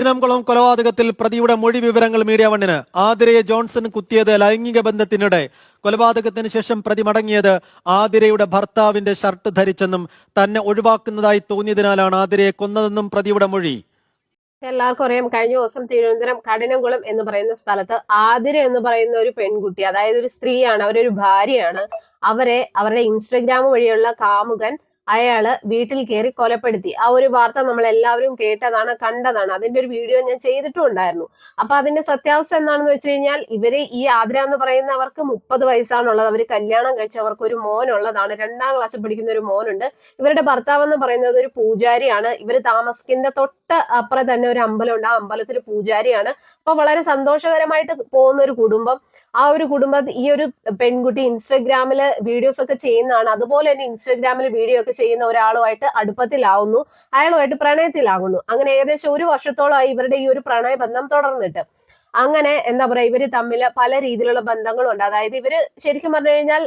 തിരുനംകുളം കൊലപാതകത്തിൽ പ്രതിയുടെ മൊഴി വിവരങ്ങൾ മീഡിയ വണ്ണിന്. ആതിരയെ ജോൺസൺ കുത്തിയത് ലൈംഗിക ബന്ധത്തിനിടെ. കൊലപാതകത്തിന് ശേഷം പ്രതി മടങ്ങിയത് ആതിരയുടെ ഭർത്താവിന്റെ ഷർട്ട് ധരിച്ചെന്നും തന്നെ ഒഴിവാക്കുന്നതായി തോന്നിയതിനാലാണ് ആതിരയെ കൊന്നതെന്നും പ്രതിയുടെ മൊഴി. എല്ലാവർക്കും അറിയാം കഴിഞ്ഞ ദിവസം തിരുവനന്തപുരം കഠിനംകുളം എന്ന് പറയുന്ന സ്ഥലത്ത് ആതിര എന്ന് പറയുന്ന ഒരു പെൺകുട്ടി അതായത് ഒരു സ്ത്രീയാണ് അവരൊരു ഭാര്യയാണ് അവരെ അവരുടെ ഇൻസ്റ്റഗ്രാം വഴിയുള്ള കാമുകൻ അയാൾ വീട്ടിൽ കയറി കൊലപ്പെടുത്തി. ആ ഒരു വാർത്ത നമ്മൾ എല്ലാവരും കേട്ടതാണ് കണ്ടതാണ്. അതിന്റെ ഒരു വീഡിയോ ഞാൻ ചെയ്തിട്ടും ഉണ്ടായിരുന്നു അപ്പൊ അതിന്റെ സത്യാവസ്ഥ എന്താണെന്ന് വെച്ച് കഴിഞ്ഞാൽ ഇവർ ഈ ആതിര എന്ന് പറയുന്നവർക്ക് മുപ്പത് വയസ്സാണുള്ളത്. അവർ കല്യാണം കഴിച്ചവർക്ക് ഒരു മോനുള്ളതാണ്. രണ്ടാം ക്ലാസ്സിൽ പഠിക്കുന്ന ഒരു മോനുണ്ട്. ഇവരുടെ ഭർത്താവ് എന്ന് പറയുന്നത് ഒരു പൂജാരിയാണ്. ഇവർ താമസിക്കുന്ന തൊട്ട് അപ്പുറം തന്നെ ഒരു അമ്പലമുണ്ട്. ആ അമ്പലത്തിൽ പൂജാരിയാണ്. അപ്പൊ വളരെ സന്തോഷകരമായിട്ട് പോകുന്ന ഒരു കുടുംബം. ആ ഒരു കുടുംബം ഈ ഒരു പെൺകുട്ടി ഇൻസ്റ്റഗ്രാമിൽ വീഡിയോസ് ഒക്കെ ചെയ്യുന്നതാണ്. അതുപോലെ തന്നെ ഇൻസ്റ്റഗ്രാമിൽ വീഡിയോ ഒക്കെ ചെയ്യുന്ന ഒരാളുമായിട്ട് അടുപ്പത്തിലാവുന്നു അയാളുമായിട്ട് പ്രണയത്തിലാകുന്നു. അങ്ങനെ ഏകദേശം ഒരു വർഷത്തോളമായി ഇവരുടെ ഈ ഒരു പ്രണയബന്ധം തുടർന്നിട്ട്. അങ്ങനെ എന്താ പറയാ ഇവർ തമ്മിൽ പല രീതിയിലുള്ള ബന്ധങ്ങളും ഉണ്ട് അതായത് ഇവർ ശരിക്കും പറഞ്ഞു കഴിഞ്ഞാൽ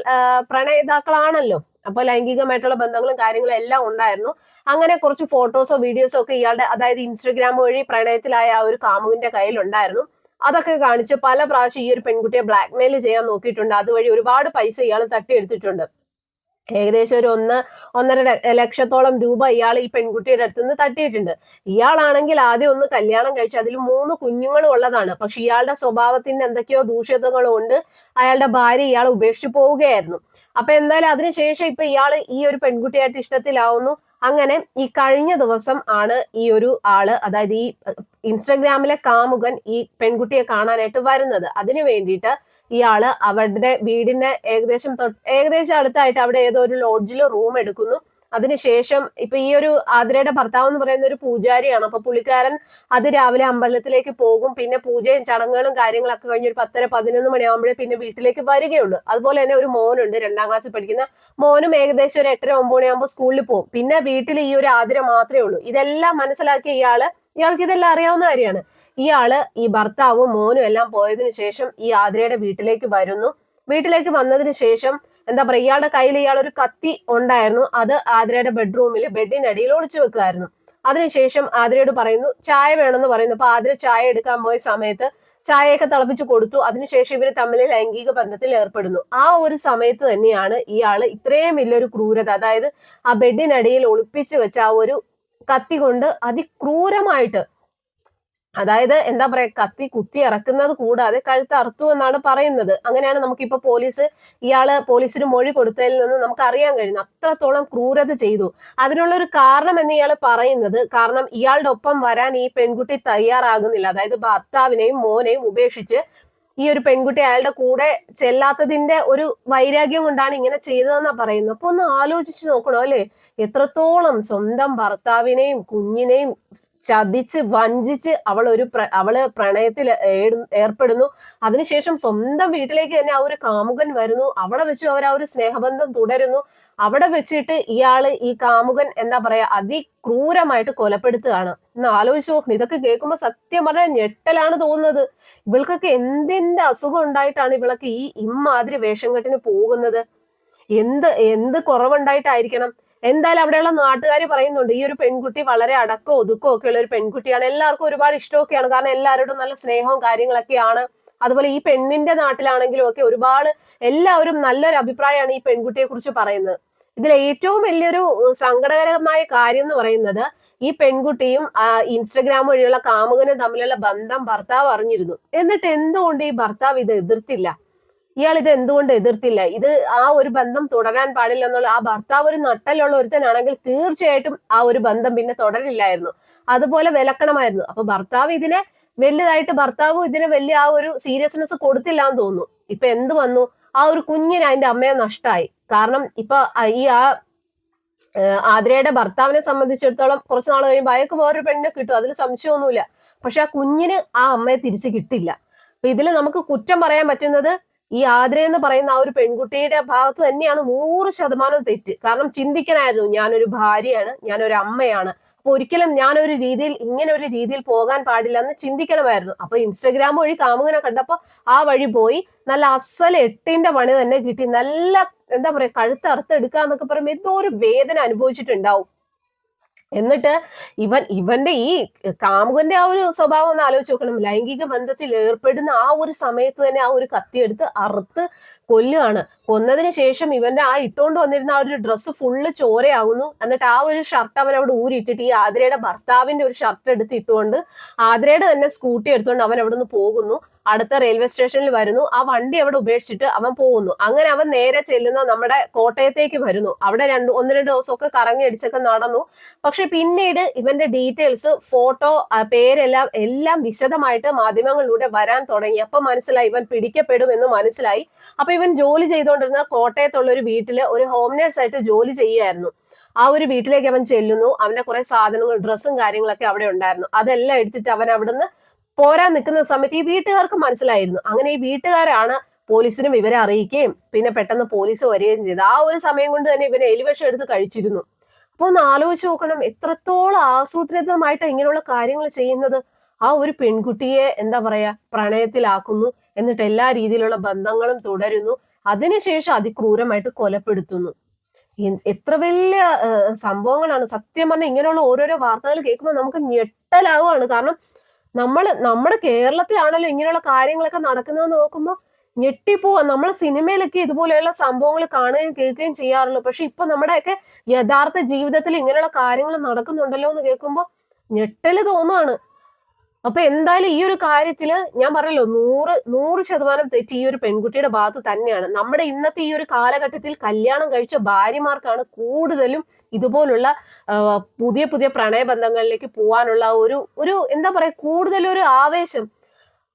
പ്രണയിതാക്കളാണല്ലോ. അപ്പൊ ലൈംഗികമായിട്ടുള്ള ബന്ധങ്ങളും കാര്യങ്ങളും എല്ലാം ഉണ്ടായിരുന്നു. അങ്ങനെ കുറച്ച് ഫോട്ടോസോ വീഡിയോസോ ഒക്കെ ഇയാളുടെ അതായത് ഇൻസ്റ്റഗ്രാം വഴി പ്രണയത്തിലായ ആ ഒരു കാമുവിന്റെ കയ്യിൽ ഉണ്ടായിരുന്നു അതൊക്കെ കാണിച്ച് പല പ്രാവശ്യം ഈ ഒരു പെൺകുട്ടിയെ ബ്ലാക്ക്മെയിൽ ചെയ്യാൻ നോക്കിയിട്ടുണ്ട്. അതുവഴി ഒരുപാട് പൈസ ഇയാൾ തട്ടിയെടുത്തിട്ടുണ്ട്. ഏകദേശം ഒരു ഒന്ന് ഒന്നര ലക്ഷത്തോളം രൂപ ഇയാൾ ഈ പെൺകുട്ടിയുടെ അടുത്ത് നിന്ന് തട്ടിയിട്ടുണ്ട്. ഇയാളാണെങ്കിൽ ആദ്യം ഒന്ന് കല്യാണം കഴിച്ചു അതിൽ മൂന്ന് കുഞ്ഞുങ്ങളും ഉള്ളതാണ്. പക്ഷെ ഇയാളുടെ സ്വഭാവത്തിന്റെ എന്തൊക്കെയോ ദൂഷ്യതകളും ഉണ്ട്. അയാളുടെ ഭാര്യ ഇയാൾ ഉപേക്ഷിച്ചു പോവുകയായിരുന്നു. അപ്പൊ എന്തായാലും അതിനുശേഷം ഇപ്പൊ ഇയാൾ ഈ ഒരു പെൺകുട്ടിയായിട്ട് ഇഷ്ടത്തിലാവുന്നു. അങ്ങനെ ഈ കഴിഞ്ഞ ദിവസം ആണ് ഈ ഒരു ആൾ അതായത് ഈ ഇൻസ്റ്റഗ്രാമിലെ കാമുകൻ ഈ പെൺകുട്ടിയെ കാണാനായിട്ട് വരുന്നത്. അതിനു വേണ്ടിയിട്ട് ഇയാൾ അവരുടെ വീടിന്റെ ഏകദേശം ഏകദേശം അടുത്തായിട്ട് അവിടെ ഏതോ ഒരു ലോഡ്ജിൽ റൂം എടുക്കുന്നു. അതിനുശേഷം ഇപ്പൊ ഈ ഒരു ആതിരയുടെ ഭർത്താവ് എന്ന് പറയുന്ന ഒരു പൂജാരിയാണ്. അപ്പൊ പുള്ളിക്കാരൻ അത് രാവിലെ അമ്പലത്തിലേക്ക് പോകും. പിന്നെ പൂജയും ചടങ്ങുകളും കാര്യങ്ങളൊക്കെ കഴിഞ്ഞ് ഒരു പത്തര പതിനൊന്ന് മണിയാകുമ്പോഴേ പിന്നെ വീട്ടിലേക്ക് വരികയുള്ളൂ. അതുപോലെ തന്നെ ഒരു മോനുണ്ട് രണ്ടാം ക്ലാസ്സിൽ പഠിക്കുന്ന. മോനും ഏകദേശം ഒരു എട്ടര ഒമ്പത് മണിയാകുമ്പോൾ സ്കൂളിൽ പോകും. പിന്നെ വീട്ടിൽ ഈ ഒരു ആതിര മാത്രമേ ഉള്ളൂ. ഇതെല്ലാം മനസ്സിലാക്കിയ ഇയാൾ ഇയാൾക്ക് ഇതെല്ലാം അറിയാവുന്ന കാര്യമാണ്. ഇയാൾ ഈ ഭർത്താവും മോനും എല്ലാം പോയതിനു ശേഷം ഈ ആതിരയുടെ വീട്ടിലേക്ക് വരുന്നു. വീട്ടിലേക്ക് വന്നതിന് ശേഷം എന്താ പറയാ ഇയാളുടെ കയ്യിൽ ഇയാൾ ഒരു കത്തി ഉണ്ടായിരുന്നു. അത് ആതിരയുടെ ബെഡ്റൂമിൽ ബെഡിനടിയിൽ ഒളിച്ചു വെക്കുമായിരുന്നു അതിനുശേഷം ആതിരയോട് പറയുന്നു ചായ വേണമെന്ന് പറയുന്നു. അപ്പൊ ആതിര ചായ എടുക്കാൻ പോയ സമയത്ത് ചായയൊക്കെ തിളപ്പിച്ചു കൊടുത്തു. അതിനുശേഷം ഇവർ തമ്മിൽ ലൈംഗിക ബന്ധത്തിൽ ഏർപ്പെടുന്നു. ആ ഒരു സമയത്ത് തന്നെയാണ് ഇയാൾ ഇത്രയും വലിയൊരു ക്രൂരത അതായത് ആ ബെഡിനടിയിൽ ഒളിപ്പിച്ചു വെച്ച ആ ഒരു കത്തി കൊണ്ട് അതിക്രൂരമായിട്ട് അതായത് എന്താ പറയാ കത്തി കുത്തി ഇറക്കുന്നത് കൂടാതെ കഴുത്ത് അറുത്തു എന്നാണ് പറയുന്നത്. അങ്ങനെയാണ് നമുക്കിപ്പോ പോലീസ് ഇയാൾ പോലീസിന് മൊഴി കൊടുത്തതിൽ നിന്ന് നമുക്ക് അറിയാൻ കഴിയുന്നത്. അത്രത്തോളം ക്രൂരത ചെയ്തു. അതിനുള്ള ഒരു കാരണം എന്ന് ഇയാൾ പറയുന്നത് കാരണം ഇയാളുടെ ഒപ്പം വരാൻ ഈ പെൺകുട്ടി തയ്യാറാകുന്നില്ല. അതായത് ഭർത്താവിനെയും മോനെയും ഉപേക്ഷിച്ച് ഈ ഒരു പെൺകുട്ടി അയാളുടെ കൂടെ ചെല്ലാത്തതിന്റെ ഒരു വൈരാഗ്യം കൊണ്ടാണ് ഇങ്ങനെ ചെയ്തതെന്നാ പറയുന്നത്. അപ്പൊ ഒന്ന് ആലോചിച്ച് നോക്കണം അല്ലെ? എത്രത്തോളം സ്വന്തം ഭർത്താവിനെയും കുഞ്ഞിനെയും ചതിച്ച് വഞ്ചിച്ച് അവൾ ഒരു അവൾ പ്രണയത്തിൽ ഏർപ്പെടുന്നു. അതിനുശേഷം സ്വന്തം വീട്ടിലേക്ക് തന്നെ ആ ഒരു കാമുകൻ വരുന്നു. അവിടെ വെച്ച് അവർ ആ ഒരു സ്നേഹബന്ധം തുടരുന്നു. അവിടെ വെച്ചിട്ട് ഇയാൾ ഈ കാമുകൻ എന്താ പറയാ അതിക്രൂരമായിട്ട് കൊലപ്പെടുത്തുകയാണ്. എന്ന് ആലോചിച്ചു ഇതൊക്കെ കേൾക്കുമ്പോ സത്യം പറഞ്ഞാൽ ഞെട്ടലാണ് തോന്നുന്നത്. ഇവൾക്കൊക്കെ എന്തിന്റെ അസുഖം ഉണ്ടായിട്ടാണ് ഇവളൊക്കെ ഈ ഇമ്മാതിരി വേഷം കെട്ടിന് പോകുന്നത്? എന്ത് എന്ത് കുറവുണ്ടായിട്ടായിരിക്കണം? എന്തായാലും അവിടെയുള്ള നാട്ടുകാർ പറയുന്നുണ്ട് ഈ ഒരു പെൺകുട്ടി വളരെ അടക്കോ ഒതുക്കോ ഒക്കെ ഉള്ള ഒരു പെൺകുട്ടിയാണ്. എല്ലാവർക്കും ഒരുപാട് ഇഷ്ടമൊക്കെയാണ്. കാരണം എല്ലാവരോടും നല്ല സ്നേഹവും കാര്യങ്ങളൊക്കെയാണ്. അതുപോലെ ഈ പെണ്ണിന്റെ നാട്ടിലാണെങ്കിലും ഒക്കെ ഒരുപാട് എല്ലാവരും നല്ലൊരു അഭിപ്രായമാണ് ഈ പെൺകുട്ടിയെ കുറിച്ച് പറയുന്നത്. ഇതിൽ ഏറ്റവും വലിയൊരു സങ്കടകരമായ കാര്യം എന്ന് പറയുന്നത് ഈ പെൺകുട്ടിയും ഇൻസ്റ്റഗ്രാം വഴിയുള്ള കാമുകനും തമ്മിലുള്ള ബന്ധം ഭർത്താവ് അറിഞ്ഞിരുന്നു. എന്നിട്ട് എന്തുകൊണ്ട് ഈ ഭർത്താവ് ഇത് എതിർത്തില്ല? ഇയാൾ ഇത് എന്തുകൊണ്ട് എതിർത്തില്ല? ഇത് ആ ഒരു ബന്ധം തുടരാൻ പാടില്ല എന്നുള്ള ആ ഭർത്താവ് ഒരു നട്ടലുള്ള ഒരുത്തനാണെങ്കിൽ തീർച്ചയായിട്ടും ആ ഒരു ബന്ധം പിന്നെ തുടരില്ലായിരുന്നു. അതുപോലെ വിലക്കണമായിരുന്നു. അപ്പൊ ഭർത്താവ് ഇതിനെ വലുതായിട്ട് ഭർത്താവ് ഇതിനെ വലിയ ആ ഒരു സീരിയസ്നെസ് കൊടുത്തില്ല എന്ന് തോന്നുന്നു. ഇപ്പൊ എന്ത് വന്നു? ആ ഒരു കുഞ്ഞിന് അതിന്റെ അമ്മയെ നഷ്ടമായി കാരണം ഇപ്പൊ ഈ ആ ആതിരയുടെ ഭർത്താവിനെ സംബന്ധിച്ചിടത്തോളം കുറച്ച് നാൾ കഴിയുമ്പോൾ അയാൾക്ക് വേറൊരു പെണ്ണിനെ കിട്ടും. അതിൽ സംശയമൊന്നുമില്ല. പക്ഷെ ആ കുഞ്ഞിന് ആ അമ്മയെ തിരിച്ചു കിട്ടില്ല. അപ്പൊ ഇതിൽ നമുക്ക് കുറ്റം പറയാൻ പറ്റുന്നത് ഈ ആതിര എന്ന് പറയുന്ന ആ ഒരു പെൺകുട്ടിയുടെ ഭാഗത്ത് തന്നെയാണ് നൂറ് ശതമാനം തെറ്റ്. കാരണം ചിന്തിക്കണമായിരുന്നു ഞാനൊരു ഭാര്യയാണ് ഞാനൊരു അമ്മയാണ്. അപ്പൊ ഒരിക്കലും ഞാനൊരു രീതിയിൽ ഇങ്ങനെ ഒരു രീതിയിൽ പോകാൻ പാടില്ല എന്ന് ചിന്തിക്കണമായിരുന്നു. അപ്പൊ ഇൻസ്റ്റഗ്രാം വഴി കാമുകനെ കണ്ടപ്പോ ആ വഴി പോയി. നല്ല അസൽ എട്ടിന്റെ പണി തന്നെ കിട്ടി. നല്ല എന്താ പറയാ കഴുത്ത് അറുത്തെടുക്കുക എന്നൊക്കെ പറയുമ്പോൾ എന്തോ ഒരു വേദന അനുഭവിച്ചിട്ടുണ്ടാവും. എന്നിട്ട് ഇവൻ ഇവന്റെ ഈ കാമുകന്റെ ആ ഒരു സ്വഭാവം ഒന്ന് ആലോചിച്ച് നോക്കണം. ലൈംഗിക ബന്ധത്തിൽ ഏർപ്പെടുന്ന ആ ഒരു സമയത്ത് തന്നെ ആ ഒരു കത്തിയെടുത്ത് അറുത്ത് കൊല്ലുകയാണ് കൊന്നതിന് ശേഷം ഇവന്റെ ആ ഇട്ടുകൊണ്ട് വന്നിരുന്ന ആ ഒരു ഡ്രസ്സ് ഫുള്ള് ചോരയാകുന്നു എന്നിട്ട് ആ ഒരു ഷർട്ട് അവൻ അവിടെ ഊരിയിട്ടിട്ട് ഈ ആതിരയുടെ ഭർത്താവിന്റെ ഒരു ഷർട്ട് എടുത്ത് ഇട്ടുകൊണ്ട് ആതിരയുടെ തന്നെ സ്കൂട്ടി എടുത്തുകൊണ്ട് അവൻ അവിടെ നിന്ന് പോകുന്നു. അടുത്ത റെയിൽവേ സ്റ്റേഷനിൽ വരുന്നു. ആ വണ്ടി അവിടെ ഉപേക്ഷിച്ചിട്ട് അവൻ പോകുന്നു. അങ്ങനെ അവൻ നേരെ ചെല്ലുന്ന നമ്മുടെ കോട്ടയത്തേക്ക് വരുന്നു. അവിടെ രണ്ട് ഒന്ന് രണ്ട് ദിവസമൊക്കെ കറങ്ങി അടിച്ചൊക്കെ നടന്നു. പക്ഷെ പിന്നീട് ഇവന്റെ ഡീറ്റെയിൽസ് ഫോട്ടോ പേരെല്ലാം എല്ലാം വിശദമായിട്ട് മാധ്യമങ്ങളിലൂടെ വരാൻ തുടങ്ങി. അപ്പൊ മനസ്സിലായി ഇവൻ പിടിക്കപ്പെടും എന്ന് മനസ്സിലായി. അപ്പൊ ഇവൻ ജോലി ചെയ്തുകൊണ്ടിരുന്ന കോട്ടയത്തുള്ള ഒരു വീട്ടിൽ ഒരു ഹോം നേഴ്സ് ആയിട്ട് ജോലി ചെയ്യുമായിരുന്നു ആ ഒരു വീട്ടിലേക്ക് അവൻ ചെല്ലുന്നു. അവന്റെ കുറെ സാധനങ്ങൾ ഡ്രസ്സും കാര്യങ്ങളൊക്കെ അവിടെ ഉണ്ടായിരുന്നു. അതെല്ലാം എടുത്തിട്ട് അവൻ അവിടുന്ന് പോരാൻ നിൽക്കുന്ന സമയത്ത് ഈ വീട്ടുകാർക്ക് മനസ്സിലായിരുന്നു. അങ്ങനെ ഈ വീട്ടുകാരാണ് പോലീസിന് വിവരം അറിയിക്കുകയും പിന്നെ പെട്ടെന്ന് പോലീസ് വരികയും ചെയ്തു. ആ ഒരു സമയം കൊണ്ട് തന്നെ ഇവനെ എലിവേഷം എടുത്ത് കഴിച്ചിരുന്നു. അപ്പോൾ ഒന്ന് ആലോചിച്ച് നോക്കണം എത്രത്തോളം ആസൂത്രിതമായിട്ട് ഇങ്ങനെയുള്ള കാര്യങ്ങൾ ചെയ്യുന്നത്. ആ ഒരു പെൺകുട്ടിയെ എന്താ പറയാ പ്രണയത്തിലാക്കുന്നു എന്നിട്ട് എല്ലാ രീതിയിലുള്ള ബന്ധങ്ങളും തുടരുന്നു. അതിനുശേഷം അതിക്രൂരമായിട്ട് കൊലപ്പെടുത്തുന്നു. എത്ര വലിയ സംഭവങ്ങളാണ്. സത്യം പറഞ്ഞാൽ ഇങ്ങനെയുള്ള ഓരോരോ വാർത്തകൾ കേൾക്കുമ്പോൾ നമുക്ക് ഞെട്ടലാവുകയാണ്. കാരണം നമ്മൾ നമ്മുടെ കേരളത്തിലാണല്ലോ ഇങ്ങനെയുള്ള കാര്യങ്ങളൊക്കെ നടക്കുന്നത് നോക്കുമ്പോൾ ഞെട്ടിപ്പോവാ. നമ്മൾ സിനിമയിലൊക്കെ ഇതുപോലെയുള്ള സംഭവങ്ങൾ കാണുകയും കേൾക്കുകയും ചെയ്യാറുള്ളൂ. പക്ഷെ ഇപ്പൊ നമ്മുടെയൊക്കെ യഥാർത്ഥ ജീവിതത്തിൽ ഇങ്ങനെയുള്ള കാര്യങ്ങൾ നടക്കുന്നുണ്ടല്ലോ എന്ന് കേൾക്കുമ്പോൾ ഞെട്ടൽ തോന്നുകയാണ് അപ്പൊ എന്തായാലും ഈ ഒരു കാര്യത്തിൽ ഞാൻ പറഞ്ഞല്ലോ നൂറ് നൂറ് ശതമാനം തെറ്റ് ഈ ഒരു പെൺകുട്ടിയുടെ ഭാഗത്ത് തന്നെയാണ്. നമ്മുടെ ഇന്നത്തെ ഈ ഒരു കാലഘട്ടത്തിൽ കല്യാണം കഴിച്ച ഭാര്യമാർക്കാണ് കൂടുതലും ഇതുപോലുള്ള പുതിയ പുതിയ പ്രണയബന്ധങ്ങളിലേക്ക് പോകാനുള്ള ഒരു ഒരു എന്താ പറയാ കൂടുതലൊരു ആവേശം.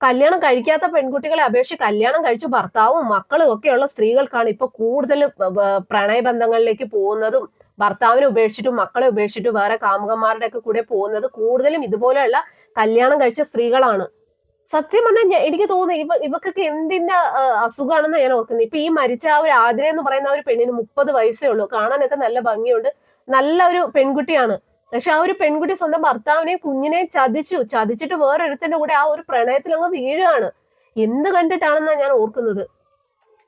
കല്യാണം കഴിക്കാത്ത പെൺകുട്ടികളെ അപേക്ഷിച്ച് കല്യാണം കഴിച്ച ഭർത്താവും മക്കളും ഒക്കെയുള്ള സ്ത്രീകൾക്കാണ് ഇപ്പൊ കൂടുതൽ പ്രണയബന്ധങ്ങളിലേക്ക് പോകുന്നതും ഭർത്താവിനെ ഉപേക്ഷിച്ചിട്ടും മക്കളെ ഉപേക്ഷിച്ചിട്ടും വേറെ കാമുകന്മാരുടെ ഒക്കെ കൂടെ പോകുന്നത് കൂടുതലും ഇതുപോലെയുള്ള കല്യാണം കഴിച്ച സ്ത്രീകളാണ്. സത്യം പറഞ്ഞാൽ എനിക്ക് തോന്നുന്നു ഇവ ഇവക്കൊക്കെ എന്തിന്റെ അസുഖമാണെന്ന് ഞാൻ ഓർക്കുന്നത് ഇപ്പൊ ഈ മരിച്ച ആ ഒരു ആതിര എന്ന് പറയുന്ന ഒരു പെണ്ണിന് മുപ്പത് വയസ്സേ ഉള്ളൂ. കാണാനൊക്കെ നല്ല ഭംഗിയുണ്ട്. നല്ല ഒരു പെൺകുട്ടിയാണ്. പക്ഷെ ആ ഒരു പെൺകുട്ടി സ്വന്തം ഭർത്താവിനെ കുഞ്ഞിനെ ചതിച്ചു. ചതിച്ചിട്ട് വേറൊരുത്തിന്റെ കൂടെ ആ ഒരു പ്രണയത്തിൽ അങ്ങ് വീഴുകയാണ്. എന്ത് കണ്ടിട്ടാണെന്നാണ് ഞാൻ ഓർക്കുന്നത്.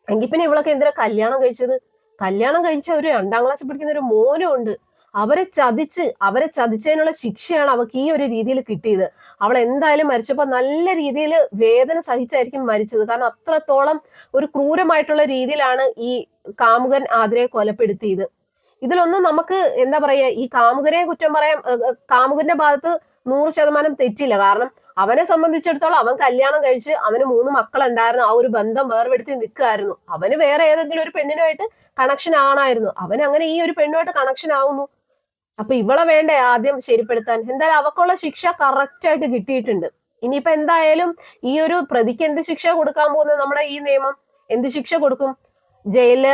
എങ്കിൽ പിന്നെ ഇവളൊക്കെ എന്തിനാ കല്യാണം കഴിച്ചത്? കല്യാണം കഴിച്ച ഒരു രണ്ടാം ക്ലാസ് പഠിക്കുന്ന ഒരു മോനും ഉണ്ട് അവരെ ചതിച്ച് അവരെ ചതിച്ചതിനുള്ള ശിക്ഷയാണ് അവൾക്ക് ഈ ഒരു രീതിയിൽ കിട്ടിയത്. അവൾ എന്തായാലും മരിച്ചപ്പോൾ നല്ല രീതിയിൽ വേദന സഹിച്ചായിരിക്കും മരിച്ചത്. കാരണം അത്രത്തോളം ഒരു ക്രൂരമായിട്ടുള്ള രീതിയിലാണ് ഈ കാമുകൻ ആതിരയെ കൊലപ്പെടുത്തിയത്. ഇതിലൊന്നും നമുക്ക് എന്താ പറയുക ഈ കാമുകനെ കുറ്റം ഏഹ്, കാമുകന്റെ ഭാഗത്ത് നൂറ് ശതമാനം തെറ്റില്ല. കാരണം അവനെ സംബന്ധിച്ചിടത്തോളം അവൻ കല്യാണം കഴിച്ച് അവന് മൂന്ന് മക്കളുണ്ടായിരുന്നു. ആ ഒരു ബന്ധം വേർപെടുത്തി നിൽക്കുമായിരുന്നു അവന് വേറെ ഏതെങ്കിലും ഒരു പെണ്ണിനുമായിട്ട് കണക്ഷൻ ആണായിരുന്നു. അവൻ അങ്ങനെ ഈ ഒരു പെണ്ണുമായിട്ട് കണക്ഷൻ ആവുന്നു. അപ്പൊ ഇവളെ വേണ്ടേ ആദ്യം ശരിപ്പെടുത്താൻ? എന്തായാലും അവക്കുള്ള ശിക്ഷ കറക്റ്റ് ആയിട്ട് കിട്ടിയിട്ടുണ്ട്. ഇനിയിപ്പോ എന്തായാലും ഈ ഒരു പ്രതിക്ക് എന്ത് ശിക്ഷ കൊടുക്കാൻ പോകുന്നത്? നമ്മുടെ ഈ നിയമം എന്ത് ശിക്ഷ കൊടുക്കും? ജയിലിൽ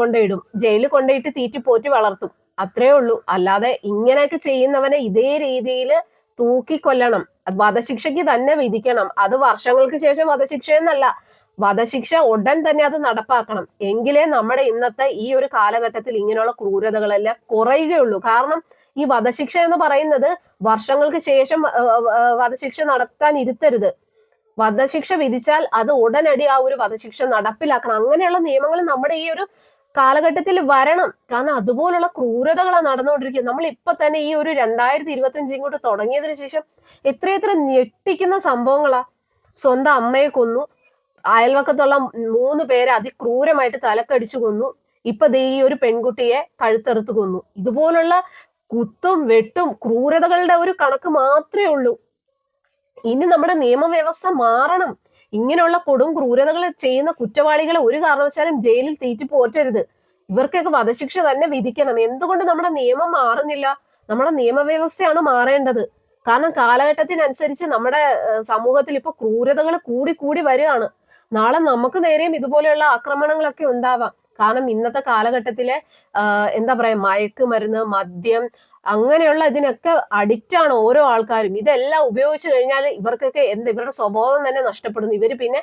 കൊണ്ടുപോയിടും ജയിലിൽ കൊണ്ടുപോയിട്ട് തീറ്റി പോറ്റി വളർത്തും. അത്രേ ഉള്ളൂ. അല്ലാതെ ഇങ്ങനെയൊക്കെ ചെയ്യുന്നവനെ ഇതേ രീതിയിൽ തൂക്കിക്കൊല്ലണം. വധശിക്ഷയ്ക്ക് തന്നെ വിധിക്കണം. അത് വർഷങ്ങൾക്ക് ശേഷം വധശിക്ഷ എന്നല്ല. വധശിക്ഷ ഉടൻ തന്നെ അത് നടപ്പാക്കണം. എങ്കിലേ നമ്മുടെ ഇന്നത്തെ ഈ ഒരു കാലഘട്ടത്തിൽ ഇങ്ങനെയുള്ള ക്രൂരതകളെല്ലാം കുറയുകയുള്ളൂ. കാരണം ഈ വധശിക്ഷ എന്ന് പറയുന്നത് വർഷങ്ങൾക്ക് ശേഷം വധശിക്ഷ നടത്താൻ ഇരുത്തരുത്. വധശിക്ഷ വിധിച്ചാൽ അത് ഉടനടി ആ ഒരു വധശിക്ഷ നടപ്പിലാക്കണം. അങ്ങനെയുള്ള നിയമങ്ങൾ നമ്മുടെ ഈ ഒരു കാലഘട്ടത്തിൽ വരണം. കാരണം അതുപോലുള്ള ക്രൂരതകളാണ് നടന്നുകൊണ്ടിരിക്കുന്നത്. നമ്മൾ ഇപ്പൊ തന്നെ ഈ ഒരു രണ്ടായിരത്തി ഇരുപത്തി അഞ്ച് ഇങ്ങോട്ട് തുടങ്ങിയതിനു ശേഷം എത്രയെത്ര ഞെട്ടിക്കുന്ന സംഭവങ്ങളാ. സ്വന്തം അമ്മയെ കൊന്നു. അയൽവക്കത്തുള്ള മൂന്ന് പേരെ അതിക്രൂരമായിട്ട് തലക്കടിച്ചു കൊന്നു. ഇപ്പൊ ദേ ഈ ഒരു പെൺകുട്ടിയെ കഴുത്തെറുത്ത് കൊന്നു. ഇതുപോലുള്ള കുത്തും വെട്ടും ക്രൂരതകളുടെ ഒരു കണക്ക് മാത്രമേ ഉള്ളൂ. ഇനി നമ്മുടെ നിയമവ്യവസ്ഥ മാറണം. ഇങ്ങനെയുള്ള കൊടും ക്രൂരതകൾ ചെയ്യുന്ന കുറ്റവാളികളെ ഒരു കാരണവശാലും ജയിലിൽ തീറ്റി പോറ്റരുത്. ഇവർക്കൊക്കെ വധശിക്ഷ തന്നെ വിധിക്കണം. എന്തുകൊണ്ട് നമ്മുടെ നിയമം മാറുന്നില്ല? നമ്മുടെ നിയമവ്യവസ്ഥയാണ് മാറേണ്ടത്. കാരണം കാലഘട്ടത്തിനനുസരിച്ച് നമ്മുടെ സമൂഹത്തിൽ ഇപ്പൊ ക്രൂരതകൾ കൂടി കൂടി വരികയാണ്. നാളെ നമുക്ക് നേരെയും ഇതുപോലെയുള്ള ആക്രമണങ്ങളൊക്കെ ഉണ്ടാവാം. കാരണം ഇന്നത്തെ കാലഘട്ടത്തിലെ എന്താ പറയാ മയക്കുമരുന്ന് മദ്യം അങ്ങനെയുള്ള ഇതിനൊക്കെ അഡിക്റ്റ് ആണ് ഓരോ ആൾക്കാരും. ഇതെല്ലാം ഉപയോഗിച്ചു കഴിഞ്ഞാൽ ഇവർക്കൊക്കെ എന്ത് ഇവരുടെ സ്വഭാവം തന്നെ നഷ്ടപ്പെടുന്നു. ഇവർ പിന്നെ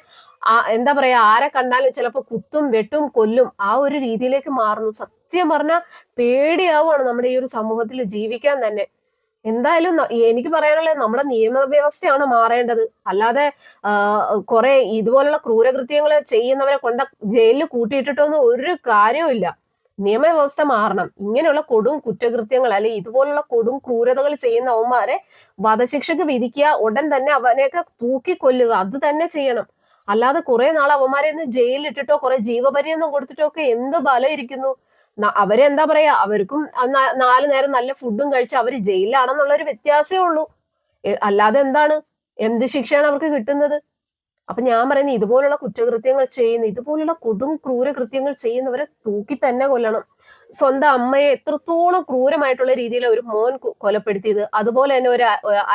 എന്താ പറയാ ആരെ കണ്ടാലും ചിലപ്പോൾ കുത്തും വെട്ടും കൊല്ലും ആ ഒരു രീതിയിലേക്ക് മാറുന്നു. സത്യം പറഞ്ഞാൽ പേടിയാവുകയാണ് നമ്മുടെ ഈ ഒരു സമൂഹത്തിൽ ജീവിക്കാൻ തന്നെ. എന്തായാലും എനിക്ക് പറയാനുള്ളത് നമ്മുടെ നിയമവ്യവസ്ഥയാണ് മാറേണ്ടത്. അല്ലാതെ കുറെ ഇതുപോലുള്ള ക്രൂരകൃത്യങ്ങൾ ചെയ്യുന്നവരെ കൊണ്ട ജയിലിൽ കൂട്ടിയിട്ടിട്ടൊന്നും ഒരു കാര്യവുമില്ല നിയമവ്യവസ്ഥ മാറണം. ഇങ്ങനെയുള്ള കൊടും കുറ്റകൃത്യങ്ങൾ അല്ലെങ്കിൽ ഇതുപോലുള്ള കൊടും ക്രൂരതകൾ ചെയ്യുന്ന അവന്മാരെ വധശിക്ഷക്ക് വിധിക്കുക ഉടൻ തന്നെ അവനെയൊക്കെ തൂക്കിക്കൊല്ലുക അത് തന്നെ ചെയ്യണം. അല്ലാതെ കുറെ നാൾ അവന്മാരെ ഒന്ന് ജയിലിലിട്ടിട്ടോ കുറെ ജീവപര്യന്തം കൊടുത്തിട്ടോ ഒക്കെ എന്ത് ബലം ഇരിക്കുന്നു? അവരെന്താ പറയാ? അവർക്കും നാല് നേരം നല്ല ഫുഡും കഴിച്ച് അവർ ജയിലിലാണെന്നുള്ള ഒരു വ്യത്യാസമേ ഉള്ളൂ. അല്ലാതെ എന്താണ്? എന്ത് ശിക്ഷയാണ് അവർക്ക് കിട്ടുന്നത്? അപ്പൊ ഞാൻ പറയുന്നത് ഇതുപോലുള്ള കുറ്റകൃത്യങ്ങൾ ചെയ്യുന്ന ഇതുപോലുള്ള കൊടും ക്രൂര കൃത്യങ്ങൾ ചെയ്യുന്നവരെ തൂക്കി തന്നെ കൊല്ലണം. സ്വന്തം അമ്മയെ എത്രത്തോളം ക്രൂരമായിട്ടുള്ള രീതിയിൽ ഒരു മോൻ കൊലപ്പെടുത്തിയത്. അതുപോലെ തന്നെ ഒരു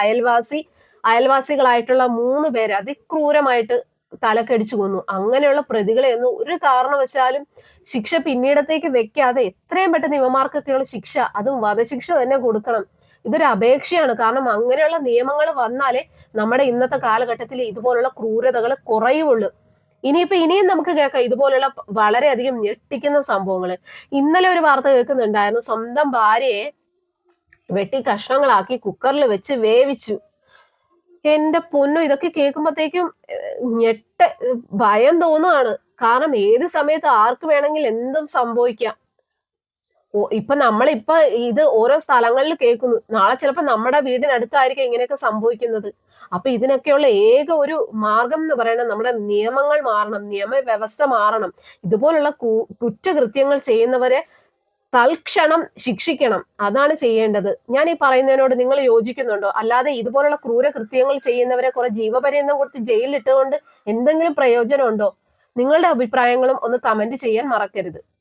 അയൽവാസി അയൽവാസികളായിട്ടുള്ള മൂന്ന് പേര് അതിക്രൂരമായിട്ട് തലക്കടിച്ചു കൊന്നു. അങ്ങനെയുള്ള പ്രതികളെ ഒന്നും ഒരു കാരണവശാലും ശിക്ഷ പിന്നീടത്തേക്ക് വെക്കാതെ എത്രയും പെട്ടെന്ന് ഇവമാർക്കൊക്കെയുള്ള ശിക്ഷ അതും വധശിക്ഷ തന്നെ കൊടുക്കണം. ഇതൊരു അപേക്ഷയാണ്. കാരണം അങ്ങനെയുള്ള നിയമങ്ങൾ വന്നാലേ നമ്മുടെ ഇന്നത്തെ കാലഘട്ടത്തിൽ ഇതുപോലുള്ള ക്രൂരതകൾ കുറയുള്ളൂ. ഇനിയിപ്പോ ഇനിയും നമുക്ക് കേൾക്കാം. ഇതുപോലുള്ള വളരെയധികം ഞെട്ടിക്കുന്ന സംഭവങ്ങൾ. ഇന്നലെ ഒരു വാർത്ത കേൾക്കുന്നുണ്ടായിരുന്നു. സ്വന്തം ഭാര്യയെ വെട്ടി കഷ്ണങ്ങളാക്കി കുക്കറിൽ വെച്ച് വേവിച്ചു. എന്റെ പൊന്നു ഇതൊക്കെ കേൾക്കുമ്പോഴത്തേക്കും ഞെട്ട ഭയം തോന്നുകയാണ് കാരണം ഏത് സമയത്ത് ആർക്ക് വേണമെങ്കിൽ എന്തും സംഭവിക്കാം. ഇപ്പൊ നമ്മളിപ്പോ ഇത് ഓരോ സ്ഥലങ്ങളിൽ കേൾക്കുന്നു. നാളെ ചിലപ്പോൾ നമ്മുടെ വീടിനടുത്തായിരിക്കും ഇങ്ങനെയൊക്കെ സംഭവിക്കുന്നത്. അപ്പൊ ഇതിനൊക്കെയുള്ള ഏക ഒരു മാർഗം എന്ന് പറയുന്നത് നമ്മുടെ നിയമങ്ങൾ മാറണം നിയമവ്യവസ്ഥ മാറണം. ഇതുപോലുള്ള കുറ്റകൃത്യങ്ങൾ ചെയ്യുന്നവരെ തൽക്ഷണം ശിക്ഷിക്കണം. അതാണ് ചെയ്യേണ്ടത്. ഞാൻ ഈ പറയുന്നതിനോട് നിങ്ങൾ യോജിക്കുന്നുണ്ടോ? അല്ലാതെ ഇതുപോലുള്ള ക്രൂര കൃത്യങ്ങൾ ചെയ്യുന്നവരെ കുറെ ജീവപര്യന്തം കൊടുത്ത് ജയിലിലിട്ടുകൊണ്ട് എന്തെങ്കിലും പ്രയോജനമുണ്ടോ? നിങ്ങളുടെ അഭിപ്രായങ്ങളും ഒന്ന് കമന്റ് ചെയ്യാൻ മറക്കരുത്.